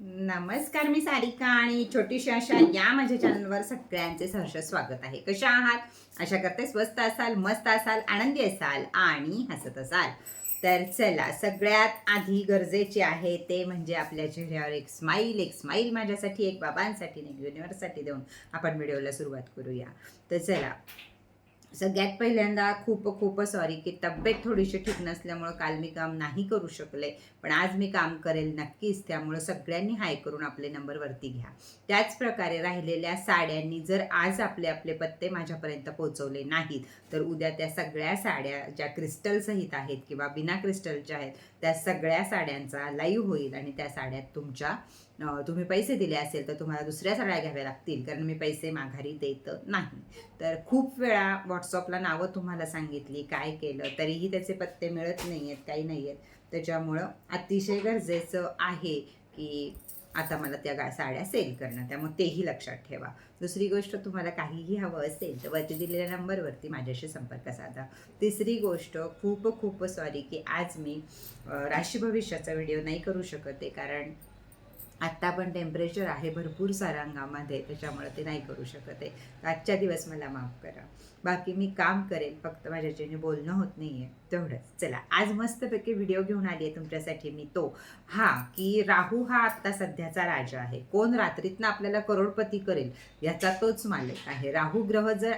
नमस्कार मी सारिका आणि छोटीशी अशा या माझ्या चॅनलवर सगळ्यांचे सहर्ष स्वागत आहे. कशा आहात? अशा करते स्वस्त असाल मस्त असाल आनंदी असाल आणि हसत असाल. तर चला सगळ्यात आधी गरजेचे आहे ते म्हणजे आपल्या चेहऱ्यावर एक स्माईल एक स्माईल माझ्यासाठी एक बाबांसाठी एक युनिव्हर्ससाठी देऊन आपण व्हिडिओला सुरुवात करूया. तर चला सगळ्यात पहिल्यांदा खूप खूप सॉरी की तब्येत थोडीशी ठीक नसल्यामुळं काल मी काम नाही करू शकले. पण आज मी काम करेल नक्कीच त्यामुळं सगळ्यांनी हाय करून आपले नंबर वरती घ्या. त्याच प्रकारे राहिलेल्या साड्यांनी जर आज आपले आपले पत्ते माझ्यापर्यंत पोहोचवले नाहीत तर उद्या त्या सगळ्या साड्या ज्या क्रिस्टलसहित आहेत किंवा बिना क्रिस्टलच्या आहेत त्या सगळ्या साड्यांचा लाईव्ह होईल आणि त्या साड्यात तुमच्या तुम्ही पैसे दिले असेल तर तुम्हाला दुसऱ्या साड्या घ्याव्या लागतील कारण मी पैसे माघारी देत नाही. तर खूप वेळा व्हॉट्सअपला नावं तुम्हाला सांगितली काय केलं तरीही त्याचे पत्ते मिळत नाही आहेत काही नाही आहेत त्याच्यामुळं अतिशय गरजेचं आहे की आता मला त्या गा साड्या सेल करणं त्यामुळे तेही लक्षात ठेवा. दुसरी गोष्ट तुम्हाला काहीही हवं असेल तर वरती दिलेल्या नंबरवरती माझ्याशी संपर्क साधा. तिसरी गोष्ट खूप खूप सॉरी की आज मी राशी भविष्याचा व्हिडिओ नाही करू शकत आहे कारण आत्ता पण टेम्परेचर आहे भरपूर सारांगामध्ये अंगामध्ये त्याच्यामुळे ते नाही करू शकत आहे. आजच्या दिवस मला माफ करा. बाकी मी काम करेल फक्त माझ्याच्याने बोलणं होत नाही आहे तेवढंच. चला आज मस्तपैकी व्हिडिओ घेऊन आली आहे तुमच्यासाठी मी तो. हा की राहू हा आत्ता सध्याचा राजा आहे. कोण रात्रीतनं आपल्याला करोडपती करेल याचा तोच मालक आहे. राहू ग्रह जर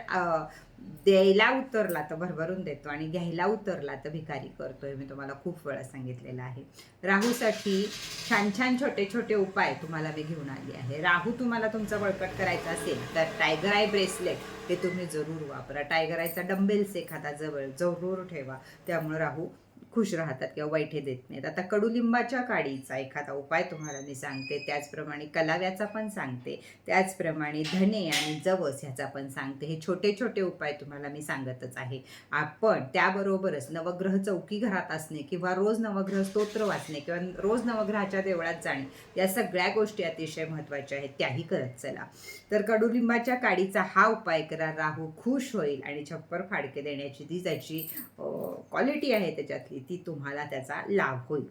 द्यायला उतरला तर भरभरून देतो आणि घ्यायला उतरला तर भिकारी करतोय. मी तुम्हाला खूप वेळा सांगितलेलं आहे. राहूसाठी छान छान छोटे छोटे उपाय तुम्हाला मी घेऊन आली आहे. राहू तुम्हाला तुमचा बळकट करायचा असेल तर टायगर आय ब्रेसलेट हे तुम्ही जरूर वापरा. टायगर आयचा डंबेल्स एखादा जवळ जरूर ठेवा. त्यामुळे राहू खुश राहतात किंवा वाईट हे देत नाहीत. आता कडुलिंबाच्या काडीचा एखादा उपाय तुम्हाला मी सांगते त्याचप्रमाणे कलाव्याचा पण सांगते त्याचप्रमाणे धने आणि जवस ह्याचा पण सांगते. हे छोटे छोटे उपाय तुम्हाला मी सांगतच आहे. आपण त्याबरोबरच नवग्रह चौकी घरात असणे किंवा रोज नवग्रह स्तोत्र वाचणे किंवा रोज नवग्रहाच्या देवळात जाणे या सगळ्या गोष्टी अतिशय महत्त्वाच्या आहेत. त्याही करत चला. तर कडुलिंबाच्या काडीचा हा उपाय करा. राहू खुश होईल आणि छप्पर फाडके देण्याची ती त्याची क्वालिटी आहे त्याच्यातली. ती तुम्हाला त्याचा लाभ होईल.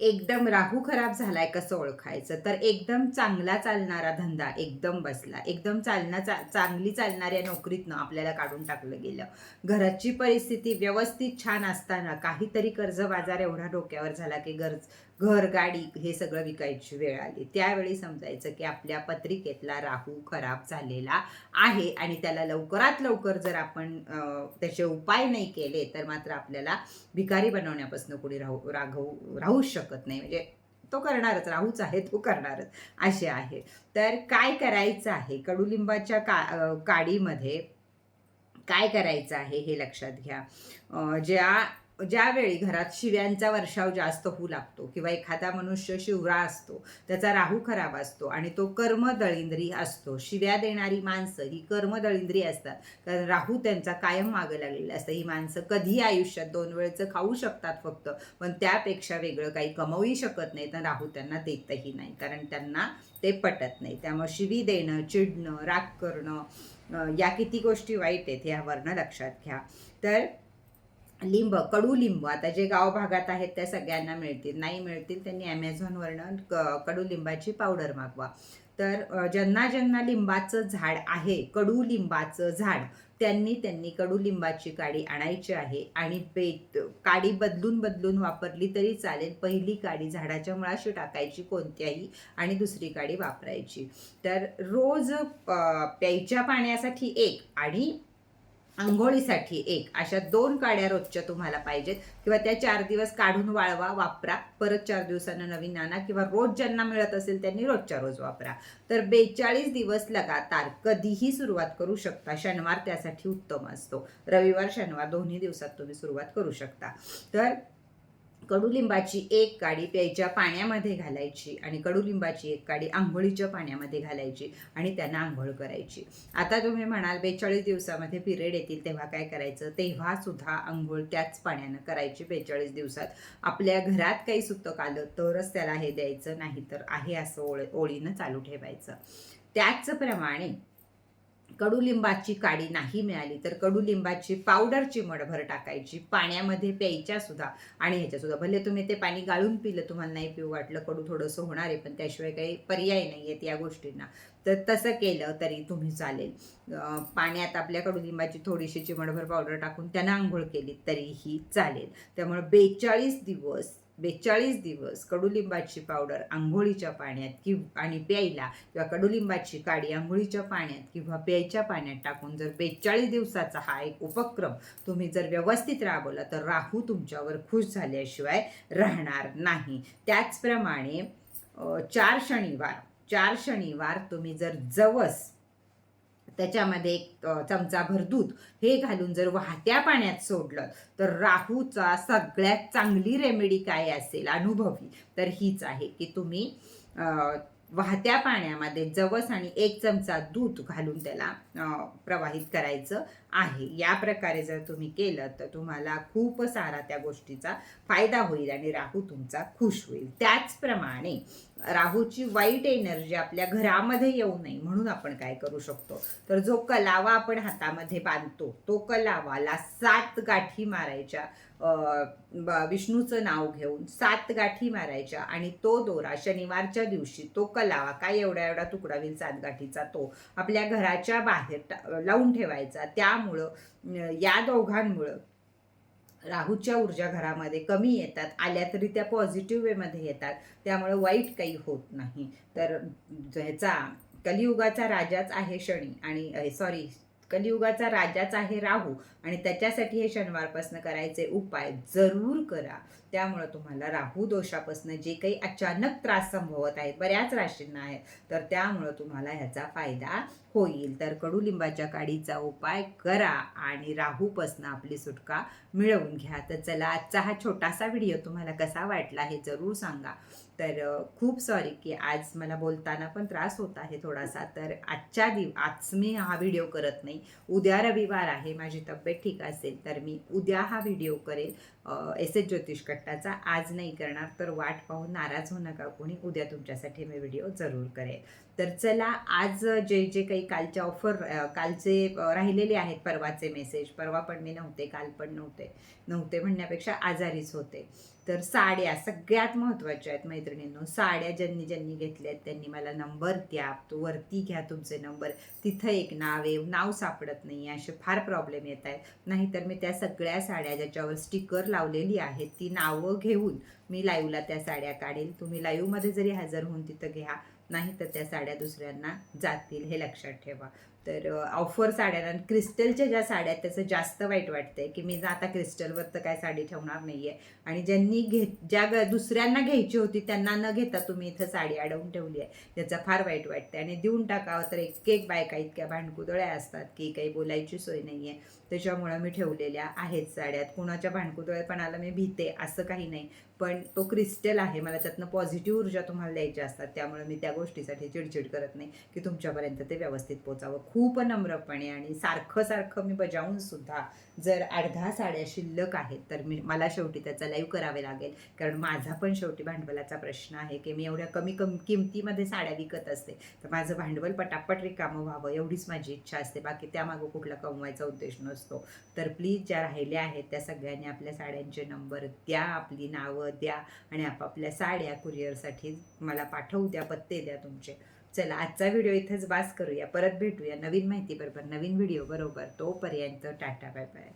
एकदम राहू खराब झालाय कसं ओळखायचं? तर एकदम चांगला चालणारा धंदा एकदम बसला. एकदम चालना चा चांगली चालणाऱ्या नोकरीतनं आपल्याला काढून टाकलं गेलं. घराची परिस्थिती व्यवस्थित छान असताना काहीतरी कर्ज बाजार एवढा डोक्यावर झाला की गरज घर गाडी हे सगळं विकायची वेळ आली. त्यावेळी समजायचं की आपल्या पत्रिकेतला राहू खराब झालेला आहे आणि त्याला लवकरात लवकर जर आपण त्याचे उपाय नाही केले तर मात्र आपल्याला भिकारी बनवण्यापासून कोणी राहू राघवू राहूच शकत नाही. म्हणजे तो करणारच राहूच आहे तो करणारच असे आहे. तर काय करायचं आहे? कडुलिंबाच्या का काडीमध्ये काय करायचं आहे हे लक्षात घ्या. ज्या ज्यावेळी घरात शिव्यांचा वर्षाव जास्त होऊ लागतो किंवा एखादा मनुष्य शिवरा असतो त्याचा राहू खराब असतो आणि तो कर्मदळिंद्री असतो. शिव्या देणारी माणसं ही कर्मदळिंद्री असतात. कारण राहू त्यांचा कायम मागं लागलेला असतं. ही माणसं कधी आयुष्यात दोन वेळचं खाऊ शकतात फक्त पण त्यापेक्षा वेगळं काही कमवूही शकत नाही तर राहू त्यांना देतही नाही. कारण त्यांना ते पटत नाही. त्यामुळे शिवी देणं चिडणं राग करणं या किती गोष्टी वाईट आहेत ह्यावरनं लक्षात घ्या. तर लिंब कडुलिंब आता जे गाव भागात आहेत त्या सगळ्यांना मिळतील. नाही मिळतील त्यांनी ॲमेझॉनवरनं क कडुलिंबाची पावडर मागवा. तर ज्यांना ज्यांना लिंबाचं झाड आहे कडुलिंबाचं झाड त्यांनी त्यांनी कडुलिंबाची काडी आणायची आहे आणि बेत काडी बदलून बदलून वापरली तरी चालेल. पहिली काडी झाडाच्या मुळाशी टाकायची कोणत्याही आणि दुसरी काडी वापरायची. तर रोज प्यायच्या पाण्यासाठी एक आणि आंघोळीसाठी एक. अशा दोन काड्या रोजच्या तुम्हाला पाहिजेत. किंवा त्या चार दिवस काढून वाळवा वापरा. परत चार दिवसानं नवीन आणा किंवा रोज ज्यांना मिळत असेल त्यांनी रोजच्या रोज वापरा. तर बेचाळीस दिवस लगातार कधीही सुरुवात करू शकता. शनिवार त्यासाठी उत्तम असतो. रविवार शनिवार दोन्ही दिवसात तुम्ही सुरुवात करू शकता. तर कडुलिंबाची एक काडी प्यायच्या पाण्यामध्ये घालायची आणि कडुलिंबाची एक काडी आंघोळीच्या पाण्यामध्ये घालायची आणि त्यांना आंघोळ करायची. आता तुम्ही म्हणाल बेचाळीस दिवसामध्ये पिरियड येतील तेव्हा काय करायचं? तेव्हा सुद्धा आंघोळ त्याच पाण्यानं करायची बेचाळीस दिवसात. आपल्या घरात काही सुतक आलं तरच त्याला हे द्यायचं नाही तर आहे असं ओळ ओळीनं चालू ठेवायचं. त्याचप्रमाणे कडुलिंबाची काडी नाही मिळाली तर कडुलिंबाची पावडरची मडभर टाकायची पाण्यामध्ये प्यायच्या सुद्धा आणि ह्याच्यासुद्धा भले तुम्ही ते पाणी गाळून पिलं तुम्हाला नाही पिऊ वाटलं कडू थोडंसं होणार आहे पण त्याशिवाय काही पर्याय नाही आहेत या गोष्टींना. तर तसं केलं तरी तुम्ही चालेल. पाण्यात आपल्या कडुलिंबाची थोडीशी चिमडभर पावडर टाकून त्यांना आंघोळ केली तरीही चालेल. त्यामुळे बेचाळीस दिवस बेचाळीस दिवस कडुलिंबाची पावडर आंघोळीच्या पाण्यात कि आणि प्यायला किंवा कडुलिंबाची काडी आंघोळीच्या पाण्यात किंवा प्यायच्या पाण्यात टाकून जर बेचाळीस दिवसाचा हा एक उपक्रम तुम्ही जर व्यवस्थित राबवला तर राहू तुमच्यावर खुश झाल्याशिवाय राहणार नाही. त्याचप्रमाणे चार शनिवार चार शनिवार तुम्ही जर जवस त्याच्यामध्ये एक चमचाभर दूध हे घालून जर वाहत्या पाण्यात सोडलं तर राहूचा सगळ्यात चांगली रेमेडी काय असेल? अनुभवी. तर हीच आहे की तुम्ही वाहत्या पाण्यामध्ये जवस आणि एक चमचा दूध घालून त्याला प्रवाहित करायचं आहे. या प्रकारे जर तुम्ही केलं तर तुम्हाला खूप सारा त्या गोष्टीचा फायदा होईल आणि राहू तुमचा खुश होईल. त्याचप्रमाणे राहूची वाईट एनर्जी आपल्या घरामध्ये येऊ नये म्हणून आपण काय करू शकतो? तर जो कलावा आपण हातामध्ये बांधतो तो कलावाला सात गाठी मारायच्या विष्णूचं नाव घेऊन सात गाठी मारायच्या आणि तो दोरा शनिवारच्या दिवशी तो कलावा काय एवढा एवढा तुकडा होईल सात गाठीचा तो आपल्या घराच्या बाहेर टा- लावून ठेवायचा. त्यामुळं या दोघांमुळं राहूच्या ऊर्जा घरामध्ये कमी येतात आल्या तरी त्या पॉझिटिव्ह वेमध्ये येतात. त्यामुळे वाईट काही होत नाही. तर ह्याचा कलियुगाचा राजाच आहे शनी आणि सॉरी कलियुगाचा राजाच आहे राहू आणि त्याच्यासाठी हे शनिवारपासून करायचे उपाय जरूर करा. त्यामुळं तुम्हाला राहू दोषापासून जे काही अचानक त्रास संभवत आहेत बऱ्याच राशींना आहेत तर त्यामुळं तुम्हाला ह्याचा फायदा होईल. तर कडुलिंबाच्या काडीचा उपाय करा आणि राहूपासून आपली सुटका मिळवून घ्या. तर चला आजचा हा छोटासा व्हिडिओ तुम्हाला कसा वाटला हे जरूर सांगा. तर खूप सॉरी की आज मला बोलताना पण त्रास होत आहे थोडासा. तर आजच्या दिव आज मी हा व्हिडिओ करत नाही. उद्या रविवार आहे माझी तब्येत ठीक असेल तर मी उद्या हा व्हिडिओ करेल. एस एच ज्योतिष कट्टाचा आज नाही करणार तर वाट पाहून नाराज होऊ नका कोणी. उद्या तुमच्यासाठी मी व्हिडिओ जरूर करेल तर चला आज जे जे काही कालच्या ऑफर कालचे राहिलेले आहेत परवाचे मेसेज परवा पण मी नव्हते काल पण नव्हते नव्हते म्हणण्यापेक्षा आजारीच होते. तर साड्या सगळ्यात महत्त्वाच्या आहेत मैत्रिणींनो. साड्या ज्यांनी ज्यांनी घेतल्या आहेत त्यांनी मला नंबर द्या. तो वरती घ्या तुमचे नंबर. तिथं एक नाव आहे नाव सापडत नाही. असे फार प्रॉब्लेम येत आहेत. नाहीतर मी त्या सगळ्या साड्या ज्याच्यावर स्टिकर लावलेली आहेत ती नावं घेऊन मी लाईव्हला त्या साड्या काढेल. तुम्ही लाईव्हमध्ये जरी हजर होऊन तिथं घ्या. नाही तर त्या साड्या दुसऱ्यांना जातील हे लक्षात ठेवा. तर ऑफर साड्या आणि क्रिस्टलच्या ज्या साड्या आहेत त्याचं जास्त वाईट वाटतंय की मी जर आता क्रिस्टलवर तर काय साडी ठेवणार नाही आहे आणि ज्यांनी घे ज्या दुसऱ्यांना घ्यायची होती त्यांना न घेता तुम्ही इथं साडी अडवून ठेवली आहे. त्याचा फार वाईट वाटतंय. आणि देऊन टाकावं तर एक एक बायका इतक्या भांडकुदळ्या असतात की काही बोलायची सोय नाही आहे त्याच्यामुळं मी ठेवलेल्या आहेत साड्यात कुणाच्या भांडकुदळेपणाला मी भीते असं काही नाही. पण तो क्रिस्टल आहे. मला त्यातनं पॉझिटिव्ह ऊर्जा तुम्हाला द्यायच्या असतात. त्यामुळे मी त्या गोष्टीसाठी चिडचिड करत नाही की तुमच्यापर्यंत ते व्यवस्थित पोचावं. खूप नम्रपणे आणि सारखं सारखं मी बजावून सुद्धा जर अर्धा साड्या शिल्लक आहेत तर मी मला शेवटी त्याचा लाईव्ह करावे लागेल. कारण माझा पण शेवटी भांडवलाचा प्रश्न आहे की मी एवढ्या कमी कम किमतीमध्ये साड्या विकत असते तर माझं भांडवल पटापट रिकामं व्हावं एवढीच माझी इच्छा असते. बाकी त्यामागं कुठला कमवायचा उद्देश नसतो. तर प्लीज ज्या राहिल्या आहेत त्या सगळ्यांनी आपल्या साड्यांचे नंबर द्या. आपली नावं द्या आणि आपापल्या साड्या कुरिअरसाठी मला पाठवू द्या पत्ते द्या तुमचे. चला आजचा व्हिडिओ इथेच बास करूया. परत भेटूया नवीन माहिती बरोबर नवीन व्हिडिओ बरोबर. तोपर्यंत टाटा बाय बाय.